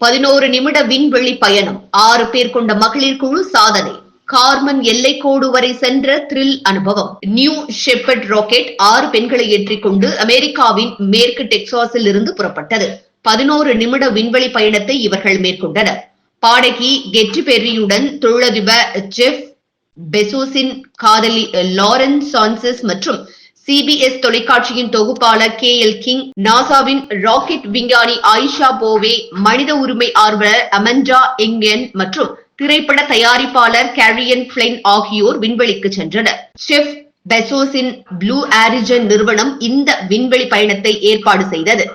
பதினோரு நிமிட விண்வெளி பயணம். ஆறு பேர் கொண்ட மகளிர் குழு சாதனை. கார்மன் எல்லைக்கோடு வரை சென்ற த்ரில் அனுபவம். நியூ ஷெப்பர்ட் ராக்கெட் ஆறு பெண்களை ஏற்றிக் கொண்டு அமெரிக்காவின் மேற்கு டெக்சாஸில் இருந்து புறப்பட்டது. பதினோரு நிமிட விண்வெளி பயணத்தை இவர்கள் மேற்கொண்டனர். பாடகி கெட்ரி பெர்ரியுடன் தொழிலதிபர் ஜெஃப் பெசோஸின் காதலி லாரன் சான்சஸ் மற்றும் சிபிஎஸ் தொலைக்காட்சியின் தொகுப்பாளர் கே எல் கிங் நாசாவின் ராக்கெட் விஞ்ஞானி ஆயிஷா போவே மனித உரிமை ஆர்வலர் அமண்டா எங்கன் மற்றும் திரைப்பட தயாரிப்பாளர் கேரியன் பிளைன் ஆகியோர் விண்வெளிக்கு சென்றனர். செஃப் பெசோஸின் ப்ளூ ஆரிஜன் நிறுவனம் இந்த விண்வெளி பயணத்தை ஏற்பாடு செய்தது.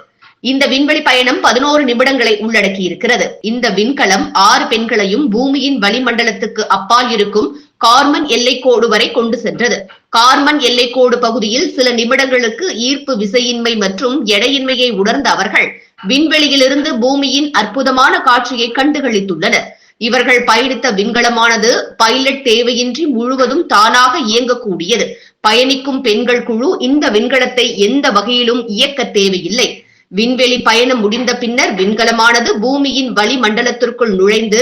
இந்த விண்வெளி பயணம் பதினோரு நிமிடங்களை உள்ளடக்கி இருக்கிறது இந்த விண்கலம் ஆறு பெண்களையும் பூமியின் வளிமண்டலத்துக்கு அப்பால் இருக்கும் கார்மன் எல்லைக்கோடு வரை கொண்டு சென்றது. கார்மன் எல்லைக்கோடு பகுதியில் சில நிமிடங்களுக்கு ஈர்ப்பு விசையின்மை மற்றும் எடையின்மையை உணர்ந்த அவர்கள் விண்வெளியிலிருந்து பூமியின் அற்புதமான காட்சியை கண்டுகளித்துள்ளனர். இவர்கள் பயணித்த விண்கலமானது பைலட் தேவையின்றி முழுவதும் தானாக இயங்கக்கூடியது. பயணிக்கும் பெண்கள் குழு இந்த விண்கலத்தை எந்த வகையிலும் இயக்க தேவையில்லை. விண்வெளி பயணம் முடிந்த பின்னர் விண்கலமானது பூமியின் வளிமண்டலத்திற்குள் நுழைந்து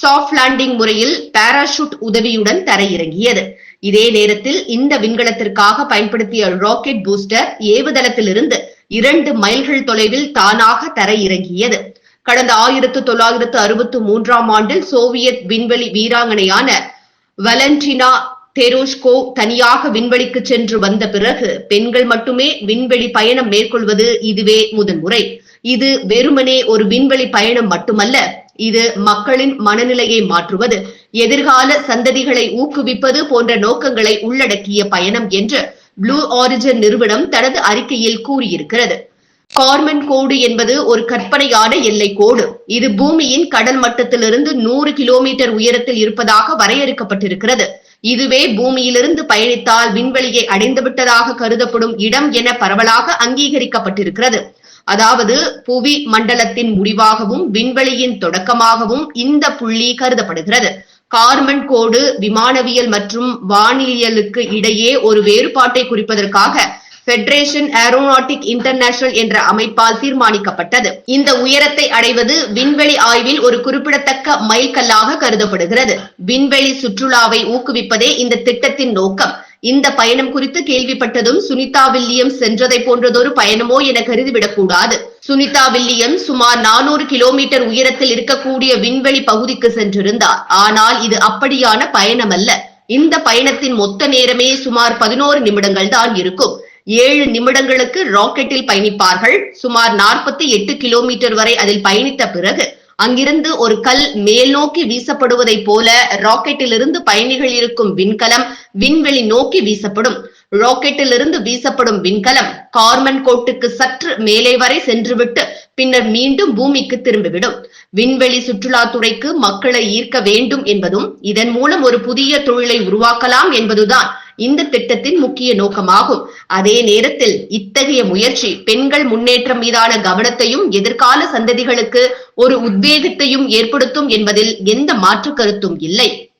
சாஃப்ட் லேண்டிங் முறையில் பாராஷூட் உதவியுடன் தரையிறங்கியது. இதே நேரத்தில் இந்த விண்கலத்திற்காக பயன்படுத்திய ராக்கெட் பூஸ்டர் ஏவுதளத்திலிருந்து இரண்டு மைல்கள் தொலைவில் தானாக தரையிறங்கியது. கடந்த ஆயிரத்து தொள்ளாயிரத்து அறுபத்து மூன்றாம் ஆண்டில் சோவியத் விண்வெளி வீராங்கனையான வலண்டினா தெரோஷ்கோ தனியாக விண்வெளிக்கு சென்று வந்த பிறகு பெண்கள் மட்டுமே விண்வெளி பயணம் மேற்கொள்வது இதுவே முதல் முறை இது வெறுமனே ஒரு விண்வெளி பயணம் மட்டுமல்ல இது மக்களின் மனநிலையை மாற்றுவது எதிர்கால சந்ததிகளை ஊக்குவிப்பது போன்ற நோக்கங்களை உள்ளடக்கிய பயணம் என்று ப்ளூ ஆரிஜன் நிறுவனம் தனது அறிக்கையில் கூறியிருக்கிறது. கார்மன் கோடு என்பது ஒரு கற்பனையான எல்லை கோடு. இது பூமியின் கடல் மட்டத்திலிருந்து நூறு கிலோமீட்டர் உயரத்தில் இருப்பதாக வரையறுக்கப்பட்டிருக்கிறது. இதுவே பூமியிலிருந்து பயணித்தால் விண்வெளியை அடைந்துவிட்டதாக கருதப்படும் இடம் என பரவலாக அங்கீகரிக்கப்பட்டிருக்கிறது. அதாவது புவி மண்டலத்தின் முடிவாகவும் விண்வெளியின் தொடக்கமாகவும் இந்த புள்ளி கருதப்படுகிறது. கார்மன் கோடு விமானவியல் மற்றும் வானியலுக்கு இடையே ஒரு வேறுபாட்டை குறிப்பதற்காக பெடரேஷன் ஏரோநாட்டிக் இன்டர்நேஷனல் என்ற அமைப்பால் தீர்மானிக்கப்பட்டது. இந்த உயரத்தை அடைவது விண்வெளி ஆய்வில் ஒரு குறிப்பிடத்தக்க மைல்கல்லாக கருதப்படுகிறது. விண்வெளி சுற்றுலாவை ஊக்குவிப்பதே இந்த திட்டத்தின் நோக்கம். இந்த பயணம் குறித்து கேள்விப்பட்டதும் சுனிதா வில்லியம்ஸ் சென்றதை போன்றதொரு பயணமோ என கருதிவிடக்கூடாது. சுனிதா வில்லியம் சுமார் நானூறு கிலோமீட்டர் உயரத்தில் இருக்கக்கூடிய விண்வெளி பகுதிக்கு சென்றிருந்தார். ஆனால் இது அப்படியான பயணம் அல்ல இந்த பயணத்தின் மொத்த நேரமே சுமார் பதினோரு நிமிடங்கள் தான் இருக்கும். ஏழு நிமிடங்களுக்கு ராக்கெட்டில் பயணிப்பார்கள். சுமார் நாற்பத்தி எட்டு கிலோமீட்டர் வரை அதில் பயணித்த பிறகு அங்கிருந்து ஒரு கல் மேல் நோக்கி வீசப்படுவதைப் போல ராக்கெட்டிலிருந்து பயணிகள் இருக்கும் விண்கலம் விண்வெளி நோக்கி வீசப்படும். ராக்கெட்டிலிருந்து வீசப்படும் விண்கலம் கார்மன் கோட்டுக்கு சற்று மேலே வரை சென்றுவிட்டு பின்னர் மீண்டும் பூமிக்கு திரும்பிவிடும். விண்வெளி சுற்றுலாத்துறைக்கு மக்களை ஈர்க்க வேண்டும் என்பதும் இதன் மூலம் ஒரு புதிய தொழிலை உருவாக்கலாம் என்பதுதான் இந்த திட்டத்தின் முக்கிய நோக்கமாகும். அதே நேரத்தில் இத்தகைய முயற்சி பெண்கள் முன்னேற்றம் மீதான கவனத்தையும் எதிர்கால சந்ததிகளுக்கு ஒரு உத்வேகத்தையும் ஏற்படுத்தும் என்பதில் எந்த மாற்று கருத்தும் இல்லை.